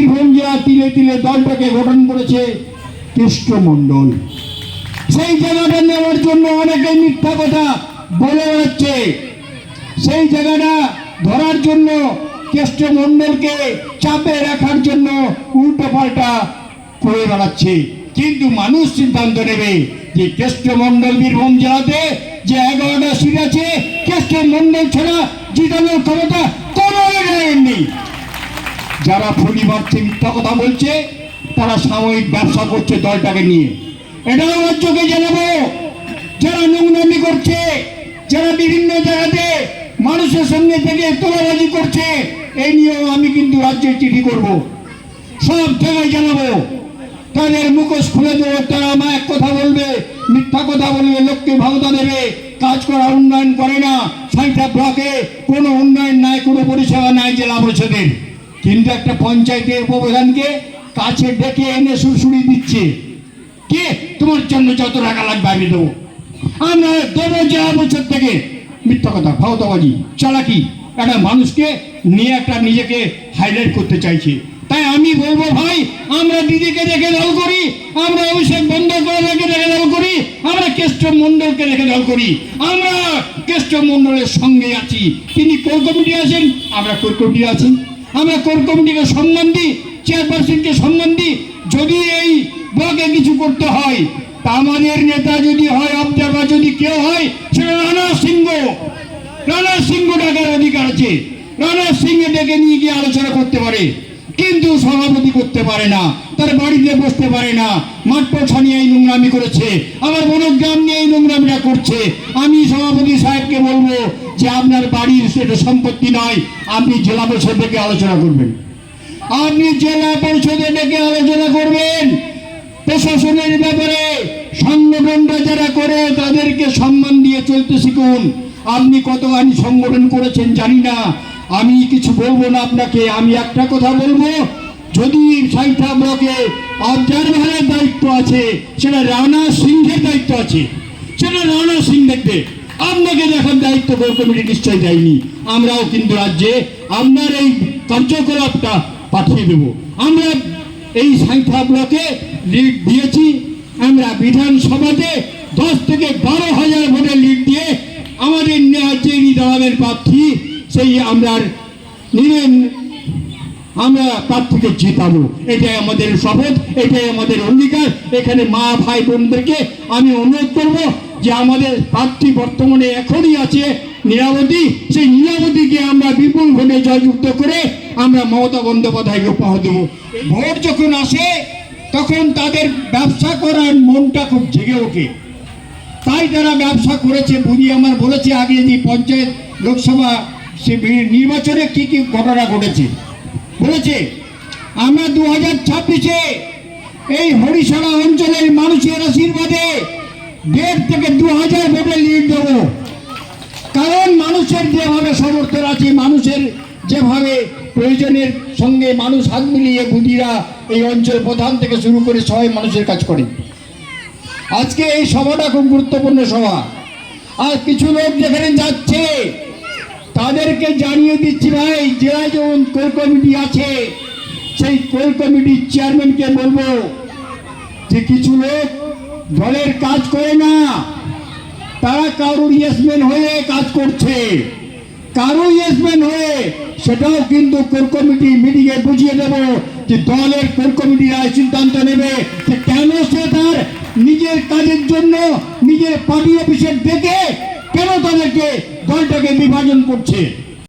বীরভূম জেলা তিলে তিলে দলটাকে গঠন করেছে কৃষ্ণমণ্ডল সেই জায়গাটা নেওয়ার জন্য অনেকে মিথ্যা কথা বলে বেড়াচ্ছে। সেই জায়গাটা ধরার জন্য কেষ্টমণ্ডলকে চাপে রাখার জন্য উল্টো পাল্টা করে বেড়াচ্ছে। কিন্তু মানুষ সিদ্ধান্ত নেবে যে কেষ্টমণ্ডল বীরভূম জেলাতে যে এগারোটা সিট আছে কেষ্টমণ্ডল ছাড়া জিতানোর ক্ষমতা কোনো জায়গায় নেই। যারা পরিবারকে মিথ্যা কথা বলছে, তারা সাময়িক ব্যবসা করছে দলটাকে নিয়ে। এটাও রাজ্যকে জানাব। যারা নোংরামি করছে, যারা বিভিন্ন জায়গাতে মানুষের সঙ্গে থেকে তোলাবাজি করছে, এই নিয়েও আমি কিন্তু রাজ্যে চিঠি করব। সব জায়গায় জানাব। তাদের মুখোশ খুলে দেবো, তারা আমার এক কথা বলবে, মিথ্যা কথা বলবে, লোককে ভাবতা দেবে, কাজ করা উন্নয়ন করে না, সাইটা ব্লকে কোনো উন্নয়ন নাই, কোনো পরিষেবা নাই, জেলা পরিষদের। কিন্তু একটা পঞ্চায়েতের উপপ্রধানকে কাছে ডেকে এনে সুরসুরি দিচ্ছে। কে? তোমার জন্য যত টাকা লাগবে আমি দেবো। আমরা দেবো জেলা পরিষদ থেকে। মিথ্যা কথা, ভাওতাবাজি, চালাকি। একটা মানুষকে নিয়ে একটা নিজেকে হাইলাইট করতে চাইছে। তাই আমি বলব ভাই, আমরা দিদিকে রেখে দল করি, আমরা অভিষেক বন্দ্যোপাধ্যায়কে রেখে দল করি, আমরা কেষ্ট মণ্ডলকে রেখে দল করি। আমরা কেষ্ট মণ্ডলের সঙ্গে আছি। তিনি কোর কমিটি আছেন, আমরা কোর কমিটি আছি। আমরা কোর কমিটিকে সম্মান দিই চেয়ারপারসনকে সম্মান দিই, যদি এই ব্লকে কিছু করতে হয়, তা আমাদের নেতা যদি হয় অবজারভার যদি কেউ হয়, সেটা রানা সিংহ। রানা সিংহ ডাকার অধিকার আছে। রানা সিংহ ডেকে নিয়ে গিয়ে আলোচনা করতে পারে। কিন্তু সভাপতি করতে পারে না, তার বাড়িতে বসতে পারে না। মাঠ ছানিয়ে এই নোংরামি করেছে। আমার বনগ্রাম নিয়ে এই নোংরামিটা করছে। আমি সভাপতি সাহেবকে বলব যে আপনার বাড়ির সেটা সম্পত্তি নয়, আপনি জেলা পরিষদ থেকে আলোচনা করবেন। আপনি জেলা পরিষদে ডেকে আলোচনা করবেন। প্রশাসনের ব্যাপারে সংগঠনটা যারা করে, তাদেরকে সম্মান দিয়ে চলতে শিখুন। আপনি কতখানি সংগঠন করেছেন জানি না। আমি কিছু বলব না আপনাকে, আমি একটা কথা বলব। যদি সাইথা ব্লকে অবজারভারের দায়িত্ব আছে, সেটা রানা সিংহের দায়িত্ব আছে। সেটা রানা সিং দেখবে। আপনাকে দেখার দায়িত্ব কোর কমিটি নিশ্চয় দেয়নি আমরাও কিন্তু রাজ্যে আপনার এই কার্যকলাপটা পাঠিয়ে দেব। আমরা এই সংখ্যা ব্লকে লিড দিয়েছি। আমরা বিধানসভাতে দশ থেকে বারো হাজার ভোটের লিড দিয়ে আমাদের যে দলের প্রার্থী, সেই আমরা নিলেন। আমরা প্রার্থীকে জেতাবো। এটাই আমাদের শপথ, এটাই আমাদের অঙ্গীকার। এখানে মা, ভাই, বোনদেরকে আমি অনুরোধ করব যে আমাদের প্রার্থী বর্তমানে এখনই আছে নীলাবতী সেই নীলাবতীকে আমরা বিপুল ভোটে জয়যুক্ত করে আমরা মমতা বন্দ্যোপাধ্যায়কে উপহার দেবো। ভোট যখন আসে, তখন তাদের ব্যবসা করার মনটা খুব জেগে ওঠে। তাই তারা ব্যবসা করেছে বুঝি আমার বলেছে আগে যে পঞ্চায়েত লোকসভা সে নির্বাচনে কি কি ঘটনা ঘটেছে। বলেছে, আমরা দু হাজার ছাব্বিশে এই হরিশালা অঞ্চলের মানুষের আশীর্বাদে দেড় থেকে দু হাজার ভোটে লিড দেবো। কারণ মানুষের যেভাবে সমর্থন আছে, মানুষের যেভাবে প্রয়োজনের সঙ্গে মানুষ হাত মিলিয়ে বুদ্ধিরা এই অঞ্চল প্রধান থেকে শুরু করে সবাই মানুষের কাজ করে। আজকে এই সভাটা খুব গুরুত্বপূর্ণ সভা। আর কিছু লোক যেখানে যাচ্ছে, তাদেরকে জানিয়ে দিচ্ছি ভাই জেলায় যেমন কোর কমিটি আছে, সেই কোর কমিটির চেয়ারম্যানকে বলব যে কিছু লোক দলের কাজ করে না। তারা কারোর ইয়েসম্যান হয়ে কাজ করছে। কারও ইয়েসম্যান হয়ে সেটাও কিন্তু কোর কমিটি মিটিংয়ে বুঝিয়ে দেব যে দলের কোর কমিটিরা সিদ্ধান্ত নেবে যে কেন সে তার নিজের কাজের জন্য নিজের পার্টি অফিসের দেখে কেন তাদেরকে দলটাকে বিভাজন করছে।